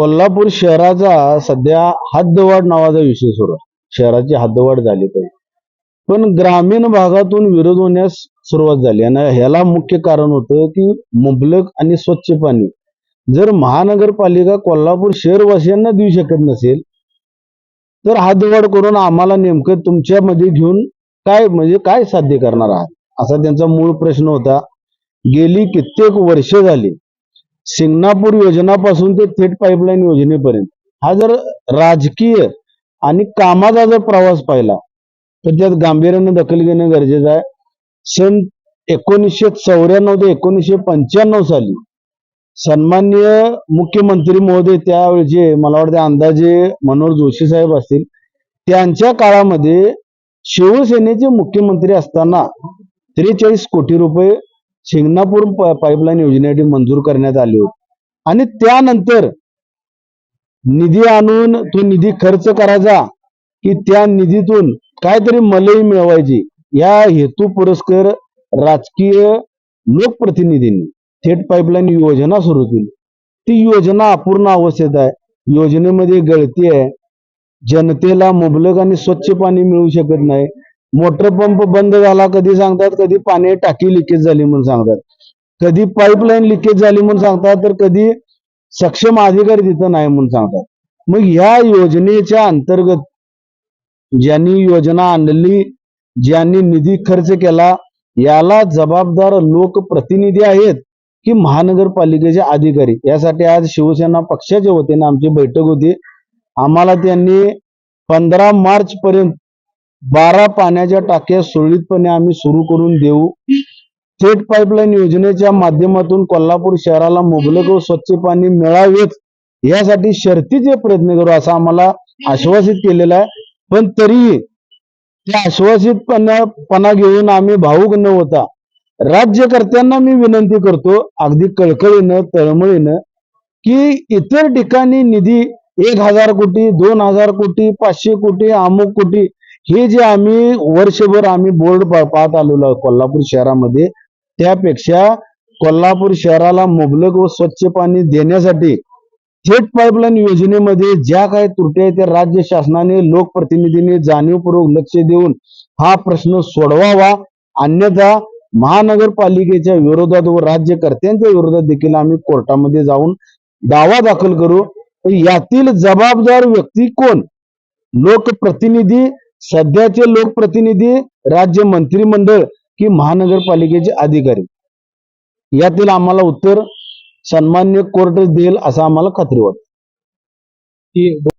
कोल्हापूर शहराचा सध्या हद्दवाढ नावाचा विषय सुरू आहे. शहराची हद्दवाढ झाली पाहिजे पण ग्रामीण भागातून विरोध होण्यास सुरुवात झाली. आणि ह्याला मुख्य कारण होतं की मुबलक आणि स्वच्छ पाणी. जर महानगरपालिका कोल्हापूर शहरवासियांना देऊ शकत नसेल तर हद्दवाढ करून आम्हाला नेमकं तुमच्यामध्ये घेऊन काय म्हणजे काय साध्य करणार आहात? असा त्यांचा मूळ प्रश्न होता. गेली कित्येक वर्ष झाली. सिंगणापूर योजनापासून ते थेट पाईपलाईन योजनेपर्यंत. हा जर राजकीय आणि कामाचा जर प्रवास पाहिला तर त्यात गांभीर्याने दखल घेणं गरजेचं आहे. सन एकोणीसशे चौऱ्याण्णव ते एकोणीसशे पंच्याण्णव साली सन्माननीय मुख्यमंत्री महोदय त्यावेळचे मला वाटते अंदाजे मनोहर जोशी साहेब असतील त्यांच्या काळामध्ये शिवसेनेचे मुख्यमंत्री असताना त्रेचाळीस कोटी रुपये शिंगणापूर पाईपलाईन योजनेसाठी मंजूर करण्यात आले होते. आणि त्यानंतर निधी आणून तो निधी खर्च करायचा की त्या निधीतून काहीतरी मलई मिळवायची. या हेतू पुरस्कर राजकीय लोकप्रतिनिधींनी थेट पाईपलाईन योजना सुरू केली. ती योजना अपूर्ण अवस्थेत आहे. योजनेमध्ये गळती आहे. जनतेला मुबलक आणि स्वच्छ पाणी मिळू शकत नाही. मोटर पंप बंद झाला कधी सांगतात कधी पाणी टाकी लिकेज झाली म्हणून सांगतात. कधी पाईपलाईन लिकेज झाली म्हणून सांगतात तर कधी सक्षम अधिकारी तिथं नाही म्हणून सांगतात. मग ह्या योजनेच्या अंतर्गत ज्यांनी योजना आणली ज्यांनी निधी खर्च केला याला जबाबदार लोकप्रतिनिधी आहेत की महानगरपालिकेचे अधिकारी. यासाठी आज शिवसेना पक्षाच्या वतीने आमची बैठक होती. आम्हाला त्यांनी पंधरा मार्च पर्यंत बारा पाण्याच्या टाक्या सुरळीतपणे आम्ही सुरू करून देऊ. थेट पाईपलाईन योजनेच्या माध्यमातून कोल्हापूर शहराला मुबलक व स्वच्छ पाणी मिळावेच यासाठी शर्तीचे प्रयत्न करू असं आम्हाला आश्वासित केलेलं आहे. पण तरीही त्या आश्वासितपणा पणा घेऊन आम्ही भाऊक न होता राज्यकर्त्यांना मी विनंती करतो अगदी कळकळीनं तळमळीनं की इतर ठिकाणी निधी एक हजार कोटी दोन हजार कोटी पाचशे कोटी अमुक कोटी हे जे आम्ही वर्षभर आम्ही बोर्ड पाहत आलेलो कोल्हापूर शहरामध्ये त्यापेक्षा कोल्हापूर शहराला मुबलक व स्वच्छ पाणी देण्यासाठी थेट पाईपलाईन योजनेमध्ये ज्या काही त्रुटी आहेत त्या राज्य शासनाने लोकप्रतिनिधींनी जाणीवपूर्वक लक्ष देऊन हा प्रश्न सोडवावा. अन्यथा महानगरपालिकेच्या विरोधात व राज्यकर्त्यांच्या विरोधात देखील आम्ही कोर्टामध्ये जाऊन दावा दाखल करू. यातील जबाबदार व्यक्ती कोण? लोकप्रतिनिधी सध्याचे लोकप्रतिनिधी राज्य मंत्रिमंडळ की महानगरपालिकेचे अधिकारी? यातील आम्हाला उत्तर सन्मान्य कोर्ट देईल असं आम्हाला खात्री वाटते.